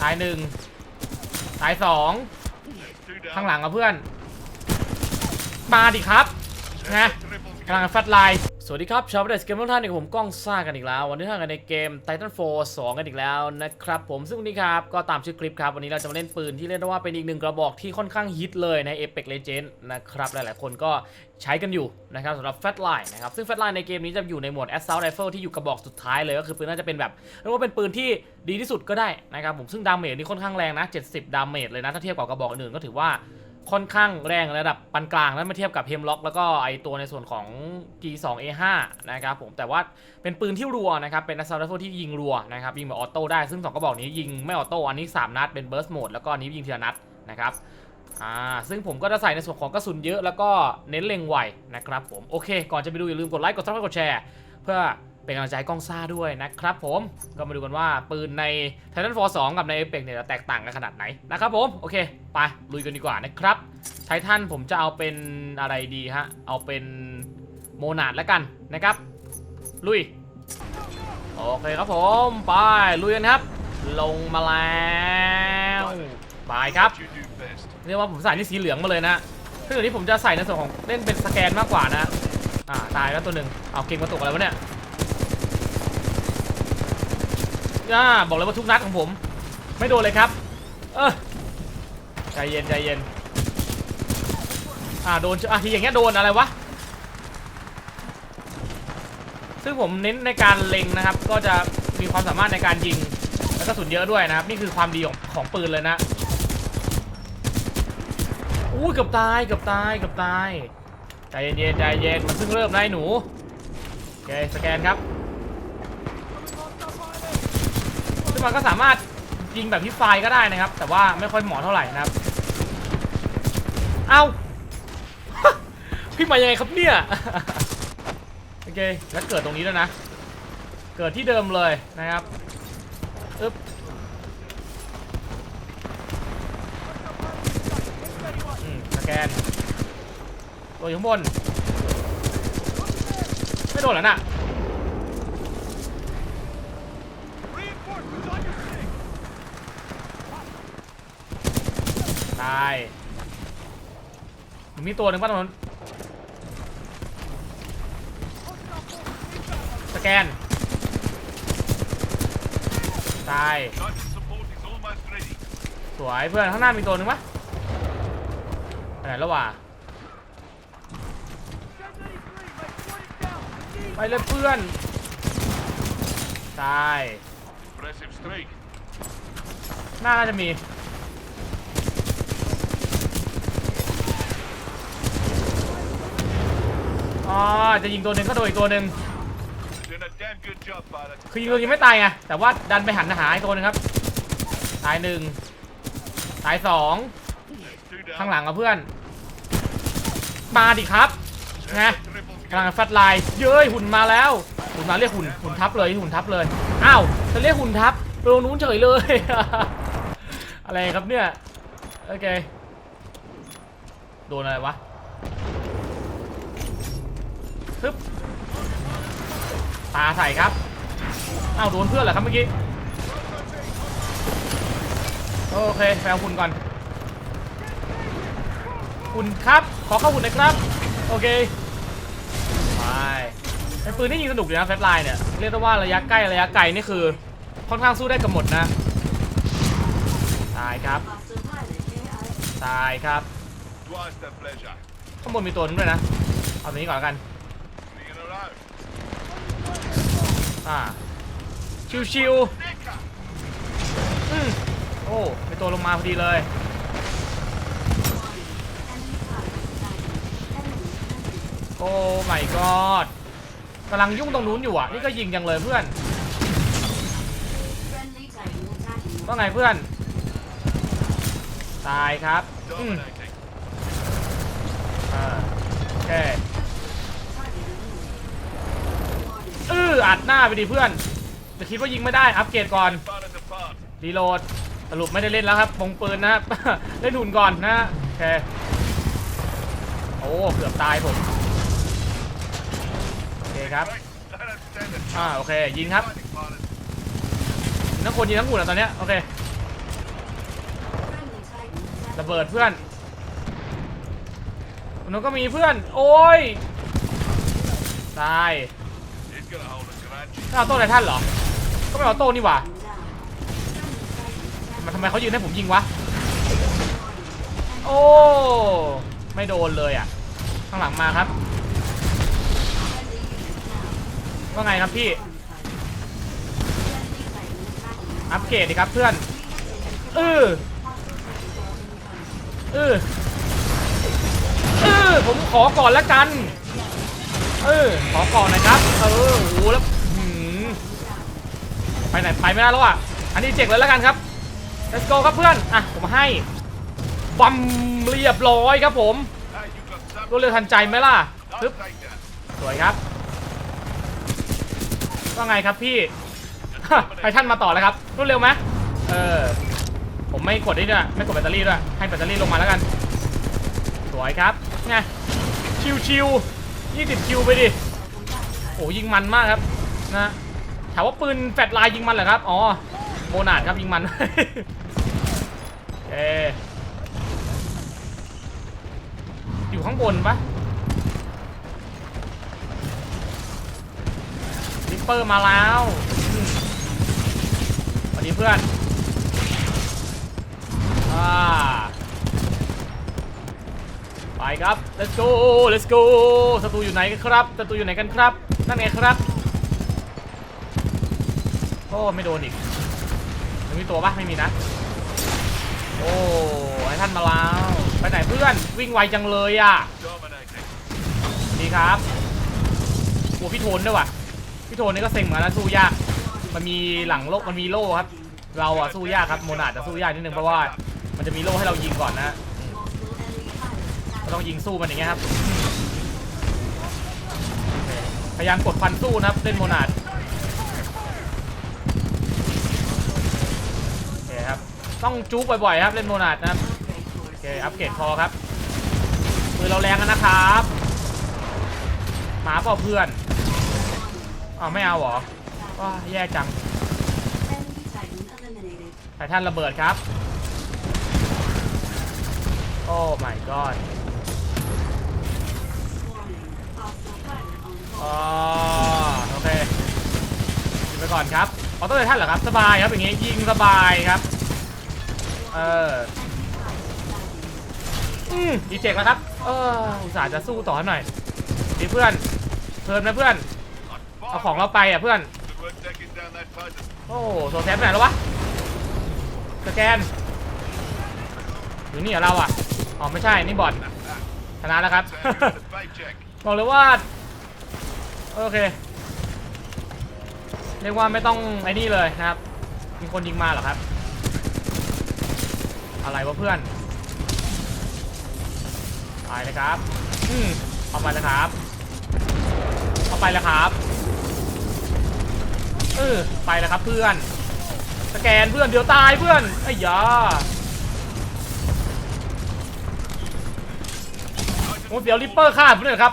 ตายหนึ่งตายสองข้างหลังกับเพื่อน มาดิครับนะกำลังฟัดไลน์ สวัสดีครับ ชาวเดสเกมทุกท่านนี่ผมก้องซ่ากันอีกแล้ว วันนี้ท่านกันในเกม Titanfall 2 กันอีกแล้วนะครับผมซึ่งวันนี้ครับ ก็ตามชื่อคลิปครับ วันนี้เราจะมาเล่นปืนที่เรียกได้ว่าเป็นอีกหนึ่งกระบอกที่ค่อนข้างฮิตเลยใน Apex Legends นะครับ หลายๆ คนก็ใช้กันอยู่นะครับสำหรับ Fat Line นะครับ ซึ่ง Fat Line ในเกมนี้จะอยู่ในหมวด Assault Rifle ที่อยู่กระบอกสุดท้ายเลยก็คือปืนน่าจะเป็นแบบเรียกว่าเป็นปืนที่ดีที่สุดก็ได้นะครับผมซึ่งดาเมจนี่ค่อนข้างแรงนะ 70 ดาเมจเลยนะถ้าเทียบกับกระบอกอื่นก็ถือว่า ค่อนข้างแรงระดับปานกลางแล้วมาเทียบกับเฮมล็อกแล้วก็ไอตัวในส่วนของ G2A5 นะครับผมแต่ว่าเป็นปืนที่รัวนะครับ เป็น assault rifle ที่ยิงรัวนะครับ ยิงแบบออโต้ได้ซึ่ง2กระบอกนี้ยิงไม่ออโต้อันนี้ 3 นัดเป็น burst mode แล้วก็อันนี้ยิงทีละนัดนะครับอ่าซึ่งผมก็จะใส่ในส่วนของกระสุนเยอะแล้วก็เน้นเล็งไวนะครับผมโอเค ก่อนจะไปดูอย่าลืมกดไลค์กดซับสไครต์กดแชร์เพื่อ เป็นกำลังใช้กล้องซ่าด้วยนะครับผมก็มาดูกันว่าปืนใน Titanfall 2กับใน Apex เนี่ยจะแตกต่างกันขนาดไหนนะครับผมโอเค ไปลุยกันดีกว่านะครับไททันผมจะเอาเป็นอะไรดีฮะเอาเป็นโมนาดแล้วกันนะครับ ลุยโอเคครับผมไปลุยกันครับ ลงมาแล้วไปครับเรียกว่าผมใส่นี่สีเหลืองมาเลยนะซึ่งเดี๋ยวนี้ผมจะใส่ในส่วนของเล่นเป็นสแกนมากกว่านะอ่าตายแล้วตัวหนึ่งเอาเก่งมาตกอะไรวะเนี่ย ย่าบอกเลยว่าทุกนัดของผม ไม่โดนเลยครับ เออใจเย็นใจเย็นอ่าโดนอะทีอย่างเงี้ยโดนอะไรวะซึ่งผมเน้นในการเล็งนะครับ ก็จะมีความสามารถในการยิง แล้วก็สุนเยอะด้วยนะครับ นี่คือความดีของของปืนเลยนะอู้เกือบตายเกือบตายเกือบตายใจเย็นใจเย็นมันเพิ่งเริ่มนะไอ้หนูโอเคสแกนครับ ซึ่งมันก็สามารถยิงแบบพิฟไฟก็ได้นะครับ แต่ว่าไม่ค่อยเหมาะเท่าไหร่นะครับ เอ้าพี่มายังไงครับเนี่ย โอเค แล้วเกิดตรงนี้แล้วนะ เกิดที่เดิมเลยนะครับอึ๊บอืมสแกน ตัวอยู่ข้างบน ไม่โดนหรอน่ะายมันมีตัวหนึ่งป่ะตรงนั้นสแกน ตาย สวยเพื่อนข้างหน้ามีตัวหนึ่งปะไปไหนแล้ววะไปเลยเพื่อน ตาย หน้าน่าจะมี อ๋อจะยิงตัวหนึ่งก็โดนอีกตัวหนึ่งคือยิงตัวยิงไม่ตายไงแต่ว่าดันไปหันหาอีกตัวหนึงครับ ตายหนึ่งตายสองข้างหลังกับเพื่อน มาดิครับนะกำลังฟัดลายเย้ยหุ่นมาแล้วหุ่นมาเรียกหุ่นหุ่นทับเลยหุ่นทับเลยอ้าวจะเรียกหุ่นทับไปตรงนู้นเฉยเลย อะไรครับเนี่ยโอเคโดนอะไรวะ ฮึบตาใส่ครับอ้าวโดนเพื่อนเหรอครับเมื่อกี้ โอเคแปลหุ่นก่อนหุ่นครับ ขอเข้าหุ่นหน่อยครับ โอเคไปไอ้ปืนนี่ยิงสนุกดีนะแฟลชไลน์เนี่ย เรียกได้ว่าระยะใกล้ระยะไกลนี่คือ ค่อนข้างสู้ได้กับหมดนะ ตายครับ ตายครับ ข้างบนมีตัวนึงด้วยนะ เอาตัวนี้ก่อนกัน อ่า ชิวๆอืมโอ้มีตัวลงมาพอดีเลย โอ้ my god กำลังยุ่งตรงนู้นอยู่อะ นี่ก็ยิงจังเลยเพื่อนว่าไงเพื่อน ตายครับ อืมอ่าโอเคเอออัดหน้าไปดิเพื่อนจะคิดว่ายิงไม่ได้อัปเกรดก่อนรีโหลดสรุปไม่ได้เล่นแล้วครับปงปืนนะครับเล่นหุ่นก่อนนะโอเคโอ้เกือบตายผมโอเคครับอ่าโอเคยิงครับทั้งคนยิงทั้งหุ่นอะตอนเนี้ยโอเคระเบิดเพื่อนคนนู้นก็มีเพื่อน โอ้ยตาย เอาโต้ไททันเหรอ ก็ไม่เอาโต้นี่หว่ามันทำไมเขายืนให้ผมยิงวะ โอ้ ไม่โดนเลยอะ ข้างหลังมาครับ ว่าไงครับพี่ อัปเกรดดีครับเพื่อน เออเออเออผมขอก่อนล้วกัน เออขอก่อนนะครับเออโอ้แล้วไปไหนไปไม่ได้แล้วอะอันนี้เจ็งเลยแล้วกันครับ let's go ครับเพื่อนอะผมให้บัมเรียบร้อยครับผมรวดเร็วทันใจไหมล่ะปึ๊บสวยครับว่าไงครับพี่ไททันมาต่อแล้วครับรวดเร็วไหมเออผมไม่กดนี่ด้วยไม่กดแบตเตอรี่ด้วยให้แบตเตอรี่ลงมาแล้วกัน สวยครับไงชิวๆ 20คิวไปดิ โอ้ยิงมันมากครับนะถามว่าปืนแฟลชไลน์ยิงมันเหรอครับ อ๋อโมนาดครับยิงมันเออยู่ข้างบนปะลิปเปอร์มาแล้วสวัสดีเพื่อน อ่า ครับ let's go let's go ศัตรูอยู่ไหนกันครับศัตรูอยู่ไหนกันครับ นั่นไงครับโอ้ไม่โดนอีกมันมีตัวปะไม่มีนะ โอ้ไอ้ท่านมาแล้ว ไปไหนเพื่อนวิ่งไวจังเลยอะดีครับโอ้พี่โทนด้วยว่ะพี่โทนนี่ก็เซ็งเหมือนกันะสู้ยากมันมีหลังโลกมันมีโล่ครับ เราอะสู้ยากครับโมนาจะสู้ยากนิดนึงเพราะว่ามันจะมีโล่ให้เรายิงก่อนนะ ต้องยิงสู้มันอย่างเงี้ยครับ พยายามกดฟันสู้นะครับ เล่นโมนาดโอเคครับ ต้องจุกบ่อยๆครับ เล่นโมนาดนะครับโอเคอัปเกรดพอครับมือเราแรงกันนะครับ หมาเปล่าเพื่อนอ้าวไม่เอาหรอว้าแย่จังไททันระเบิดครับ โอ้ my god อ๋อโอเคยิงไปก่อนครับออโต้ไททันเหรอครับสบายครับอย่างงี้ยิงสบายครับเอออืมดีเจ็กแล้วครับเอออุตส่าห์จะสู้ต่อหน่อยดีเพื่อนเพลินไหมเพื่อนเอาของเราไปอะเพื่อนโอ้โหโซแซฟไหนแล้ววะสแกนอยู่นี่เหรอเราอะอ๋อไม่ใช่นี่บอทชนะแล้วครับ บอกเลยว่า โอเค เรียกว่าไม่ต้องไอ้นี่เลยนะครับ มีคนยิงมาเหรอครับ อะไรวะเพื่อนไปเลยครับ อืมเอาไปเลยครับ เอาไปเลยครับเออไปแล้วครับเพื่อน สแกนเพื่อนเดี๋ยวตายเพื่อนไอ้ยาโอ้เดี๋ยวริปเปอร์ฆ่าผมเลยครับ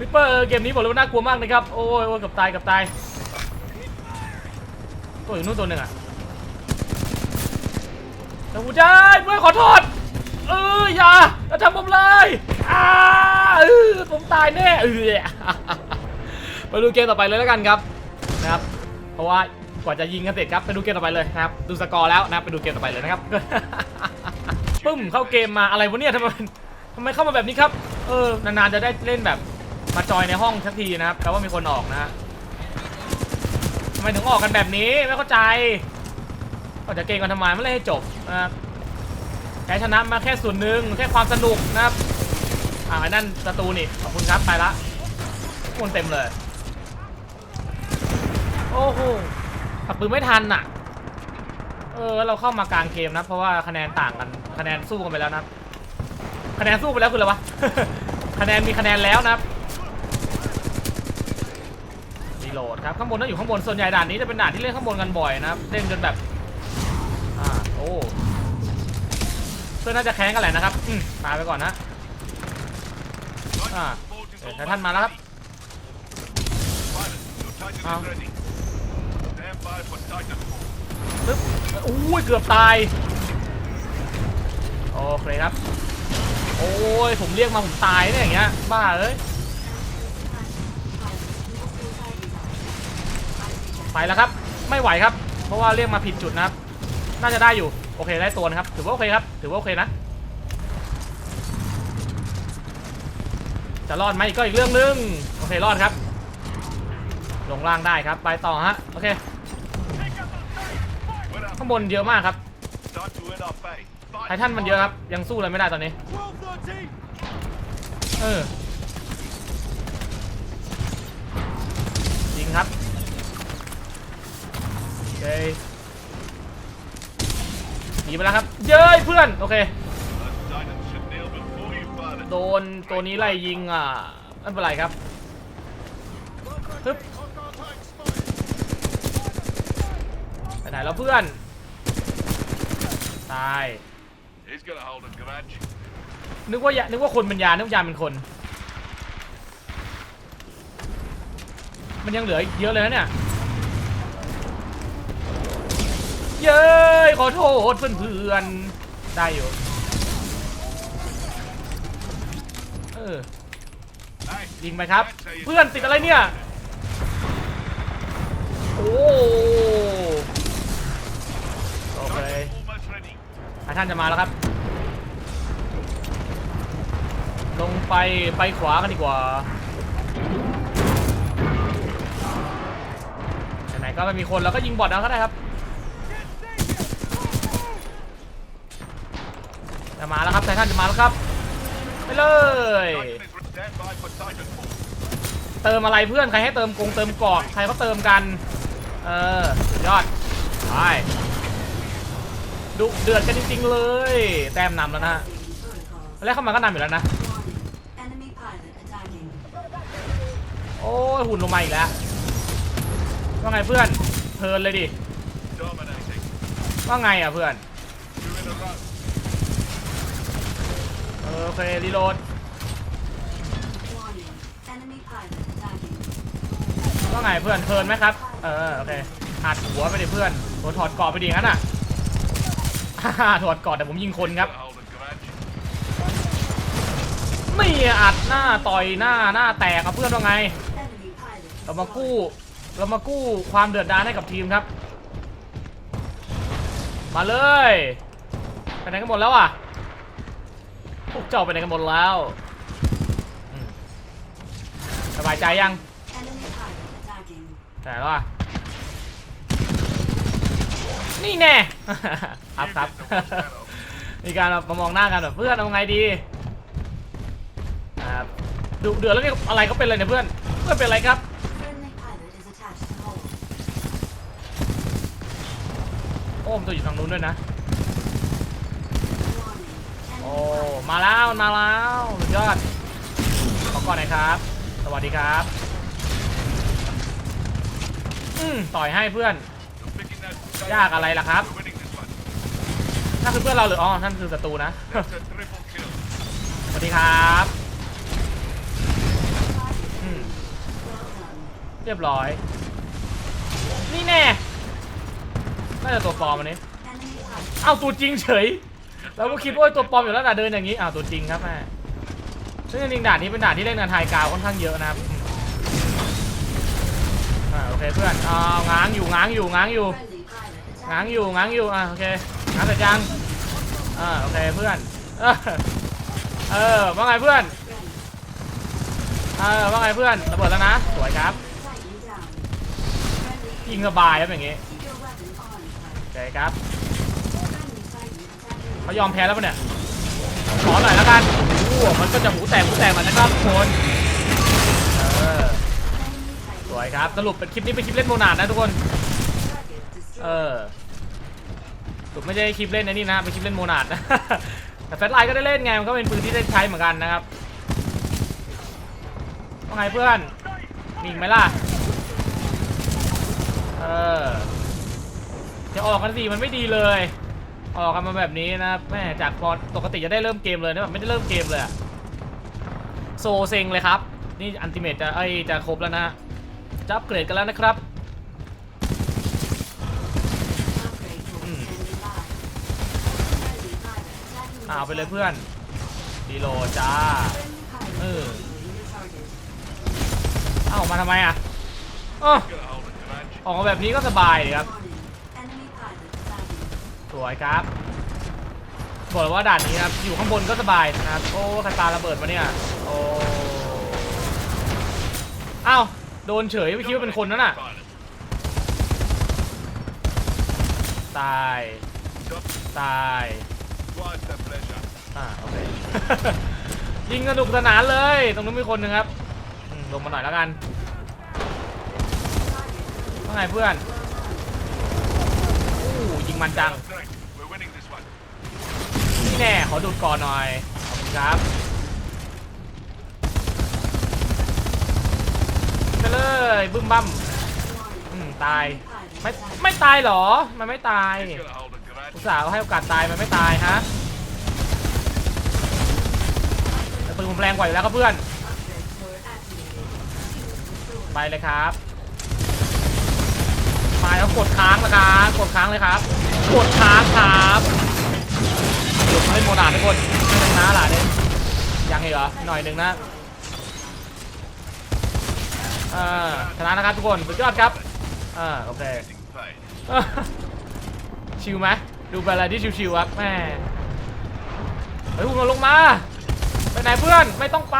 ริปเปอร์เกมนี้บอกเลยว่าน่ากลัวมากนะครับ โอ้ยโอ้ยกับตายกับตายตัวอยู่นู่นตัวหนึ่งอะแต่หูใจเพื่อนขอโทษเอออย่าอย่าทำผมเลยอ่าเออผมตายแน่เออไปดูเกมต่อไปเลยแล้วกันครับนะครับ เพราะว่ากว่าจะยิงกันเสร็จครับไปดูเกมต่อไปเลยนะครับ ดูสกอร์แล้วนะครับไปดูเกมต่อไปเลยนะครับปึ้มเข้าเกมมาอะไรวะเนี่ยทำไมทำไมเข้ามาแบบนี้ครับ เออนานๆจะได้เล่นแบบ มาจอยในห้องสักทีนะครับแปลว่ามีคนออกนะฮะทำไมถึงออกกันแบบนี้ไม่เข้าใจออกจากเกมกันทำไมไม่เล่นให้จบนะครับแพ้ชนะมาแค่ส่วนหนึ่งแค่ความสนุกนะครับอ่าไอ้นั่นศัตรูนี่ขอบคุณครับไปละคนเต็มเลย โอ้โหขับปืนไม่ทันอะ เออเราเข้ามากลางเกมนะ เพราะว่าคะแนนต่างกันคะแนนสู้กันไปแล้วนะครับคะแนนสู้ไปแล้วคืออะไรวะ คะแนนมีคะแนนแล้วนะครับรี โหลดครับข้างบนต้องอยู่ข้างบนส่วนใหญ่ด่านนี้จะเป็นด่านที่เล่นข้างบนกันบ่อยนะครับเล่นจนแบบอ่าโอ้เพื่อนน่าจะแค้นกันแหละนะครับอืมมาไปก่อนนะ Ah, Forge is eh, almost Titan มาแล้วครับ Pilot, your Titan Ah. is ready. Stand by for Titan. ปึ๊บอุ้ยเกือบตายโอเคครับโอ้ยผมเรียกมาผมตายเนี่ยอย่างเงี้ยบ้าเอ้ย ไปแล้วครับ ไม่ไหวครับ เพราะว่าเรียกมาผิดจุดนะครับ น่าจะได้อยู่ โอเคได้ตัวนะครับ ถือว่าโอเคครับ ถือว่าโอเคนะ จะรอดไหมก็อีกเรื่องนึง โอเครอดครับ ลงล่างได้ครับ ไปต่อฮะ โอเค ข้างบนเยอะมากครับ ไททันมันเยอะครับ ยังสู้อะไรไม่ได้ตอนนี้ เออ เคหนีไปแล้วครับ เย้ยเพื่อน โอเค Those Titans should kneel before you fight it. โดนตัวนี้ไล่ยิงอะไม่เป็นไรครับฮึบไปไหนแล้วเพื่อน ตาย He's gonna hold a grudge. นึกว่ายานึกว่าคนเป็นยานึกว่ายาเป็นคน มันยังเหลืออีกเยอะเลยนะเนี่ย เย้ยขอโทษเพื่อนๆ ได้อยู่ เออ ยิงไปครับ เพื่อนติดอะไรเนี่ย โอ้โอเคท่านจะมาแล้วครับ ลงไปไปขวากันดีกว่าไหนๆก็ไม่มีคนแล้วก็ยิงบอทเอาก็ได้ครับ จะมาแล้วครับไททันจะมาแล้วครับ ไปเลย เติมอะไรเพื่อนใครให้เติมกงเติมเกาะใครเขาเติมกัน เออสุดยอดไปดุเดือดกันจริงๆเลย แต้มนำแล้วนะฮะแล้วเข้ามาก็นำอยู่แล้วนะ โอ้ยหุ่นลงมาอีกแล้ว ว่าไงเพื่อนเพลินเลยดิ ว่าไงอะเพื่อน Two in a row. เออ โอเครีโหลดว่าไงเพื่อนเพลินไหมครับ เออโอเคอัดหัวไปดิเพื่อนโดนถอดกาะไปดิงั้นอะถอดกาะแต่ผมยิงคนครับ Gonna hold a grudge. นี่อัดหน้าต่อยหน้าหน้าแตกครับเพื่อนว่าไง เรามากู้ เรามากู้ความเดือดดาลให้กับทีมครับ มาเลยไปไหนกันหมดแล้วอะ พวกเจ้าไปไหนกันหมดแล้วอืมสบายใจยัง Enemy pilot attacking. แต่ว่านี่แน่ ครับครับ มีการแบบมามองหน้ากันแบบเพื่อนเอาไงดีครับดุเดือดแล้วนี่อะไรก็เป็นเลยเนี่ยเพื่อน เพื่อนเป็นอะไรครับ Friendly pilot is attached to hull. โอ้มนตัวอยู่ทางนู้นด้วยนะ Warning. โอ้ มาแล้วมาแล้วสุดยอดขอก่อนน่อยครับ สวัสดีครับ อืมต่อยให้เพื่อน ยากอะไรล่ะครับนั่นคือเพื่อนเราหรืออ๋อนั่นคือศัตรูนะ สวัสดีครับอืมเรียบร้อย นี่แน่น่าจะตัวปลอมอันนี้ เอ้าตัวจริงเฉย เราก็คิดว่าตัวปลอมอยู่แล้วแต่เดินอย่างนี้อ้าวตัวจริงครับแม่ซึ่งจริงๆด่านนี้เป็นด่านที่เล่นกันไทยกาวค่อนข้างเยอะนะครับอ่าโอเคเพื่อนอ่าง้างอยู่ง้างอยู่ง้างอยู่ง้างอยู่ง้างอยู่อ่าโอเคง้างแต่ยังอ่าโอเคเพื่อนเออเออว่าไงเพื่อนเออว่าไงเพื่อนระเบิดแล้วนะสวยครับยิงสบายครับอย่างงี้โอเคครับ เขายอมแพ้แล้วปะเนี่ย ขอหน่อยแล้วกันโอ้มันก็จะหูแตกหูแตกหน่อยนะครับทุกคนเออสวยครับ สรุปเป็นคลิปนี้เป็นคลิปเล่นโมนาดนะทุกคน เออสรุปไม่ใช่คลิปเล่นนะนี่นะ เป็นคลิปเล่นโมนาดนะ แต่แฟลชไลน์ก็ได้เล่นไง มันก็เป็นปืนที่ได้ใช้เหมือนกันนะครับว่าไงเพื่อน มีอีกไหมล่ะ เออ จะออกกันสิมันไม่ดีเลย ออกกันมาแบบนี้นะครับแม่จากพอปกติจะได้เริ่มเกมเลยนะแบบไม่ได้เริ่มเกมเลยอะโซเซ็งเลยครับ นี่อันติเมตจะไอจะครบแล้วนะจะอัปเกรดกันแล้วนะครับอ่าเอาไปเลยเพื่อนดีโลจ้า Friendly pilot Ừ. destroying your target. เอ้ามาทำไมอะออออกมาแบบนี้ก็สบายครับ สวยครับบอกเลยว่าด่านนี้นะครับอยู่ข้างบนก็สบายนะครับโอ้คาตาระเบิดมาเนี่ยโอ้อ้าวโดนเฉยไม่คิดว่าเป็นคนนั่นน่ะตายตายอ่าโอเคยิงสนุกสนานเลย ตรงนู้นมีคนนึงครับลงมาหน่อยแล้วกันว่าไงเพื่อนอู้ยิงมันจัง แน่ขอดูดก่อนหน่อย ขอบคุณครับไปเลยบึ้มบั้มอืมตาย ไม่ไม่ตายเหรอ มันไม่ตาย อุตส่าห์ให้โอกาสตายมันไม่ตายฮะแต่ปืนผมแรงกว่าอยู่แล้วครับเพื่อน ไปเลยครับมาแล้วกดค้างนะครับ กดค้างเลยครับ กดค้างครับ เดี๋ยวมาเล่นโมดาทุกคนไม่ต้องนะหล่ะเนี่ยยังเหรอหน่อยหนึ่งนะชนะนะครับทุกคนสุดยอดครับอโอเคชิวไหมดูเป็นอะไรที่ชิวๆครับแม่เฮ้ยหุ่นมันลงมาไปไหนเพื่อนไม่ต้องไป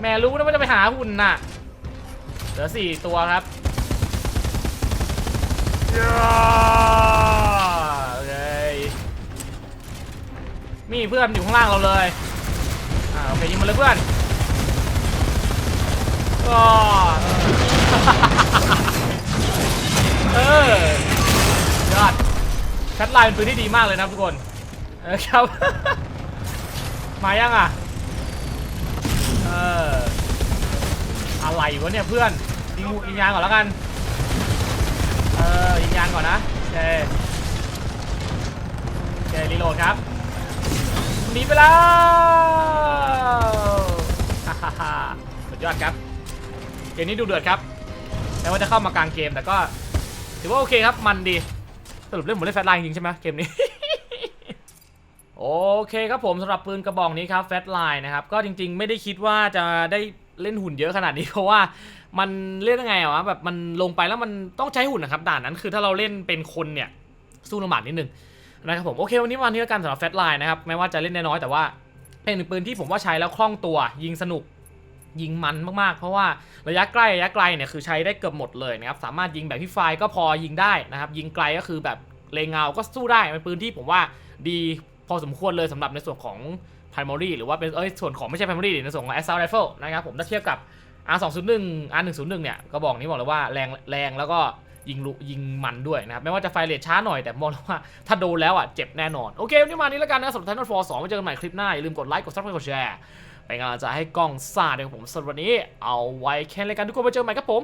แม่รู้นะว่าจะไปหาหุ่นน่ะเหลือสี่ตัวครับ มีเพื่อนอยู่ข้างล่างเราเลยอ่าโอเคยิงมาเลยเพื่อนก็เออยอดแคทไลน์เป็นปืนที่ดีมากเลยนะทุกคนเออครับ มายังอะเอออะไรวะเนี่ยเพื่อนยิงงูยิงยางก่อนแล้วกันเออยิงยางก่อนนะโอเคโอเครีโหลดครับ หนีไปแล้วฮ่าฮ่าฮ่าสุดยอดครับ เกมนี้ดูเดือดครับแม้ว่าจะเข้ามากลางเกมแต่ก็ ถือว่าโอเคครับมันดีสรุปเล่นหมือนเล่นแฟลไลน์จริงใช่ไหมเกมนี้โอเคครับผมสำหรับปืนกระบอกนี้ครับแฟตไลน์นะครับก็จริงๆ ไม่ได้คิดว่าจะได้เล่นหุ่นเยอะขนาดนี้เพราะว่ามันเล่นยังไงอะวะแบบมันลงไปแล้วมันต้องใช้หุ่นนะครับด่านนั้นคือถ้าเราเล่นเป็นคนเนี่ยสู้ลำบากนิดนึง นะครับผมโอเควันนี้วันนี้แล้วกันสำหรับแฟตไลน์นะครับแม้ว่าจะเล่นน้อยแต่ว่าเป็นหนึ่งปืนที่ผมว่าใช้แล้วคล่องตัว ยิงสนุกยิงมันมากๆ เพราะว่าระยะใกล้ระยะไกลเนี่ยคือใช้ได้เกือบหมดเลยนะครับสามารถยิงแบบพี่ไฟก็พอยิงได้นะครับยิงไกลก็คือแบบเลงเงาก็สู้ได้เป็นปืนที่ผมว่าดีพอสมควรเลยสำหรับในส่วนของ primary หรือว่าเป็นเอ้ยส่วนของไม่ใช่ primary ดิในส่วนของ assault rifle นะครับผมถ้าเทียบกับ R201 R101 เนี่ยก็บอกนี้บอกเลยว่าแรงแรงแล้วก็ ยิงลุยิงมันด้วยนะครับไม่ว่าจะไฟเลทช้าหน่อยแต่มองแล้วว่าถ้าโดนแล้วอะเจ็บแน่นอน โอเควันนี้มานี้แล้วกันนะสำหรับ Titanfall 2ไว้เจอกันใหม่คลิปหน้า อย่าลืมกดไลค์กด subscribe กดแชร์เป็นกำลังใจให้กล้องซ่าด้วยผมสำหรับวันนี้ เอาไว้แค่นี้กันทุกคนไว้เจอกันใหม่ครับผม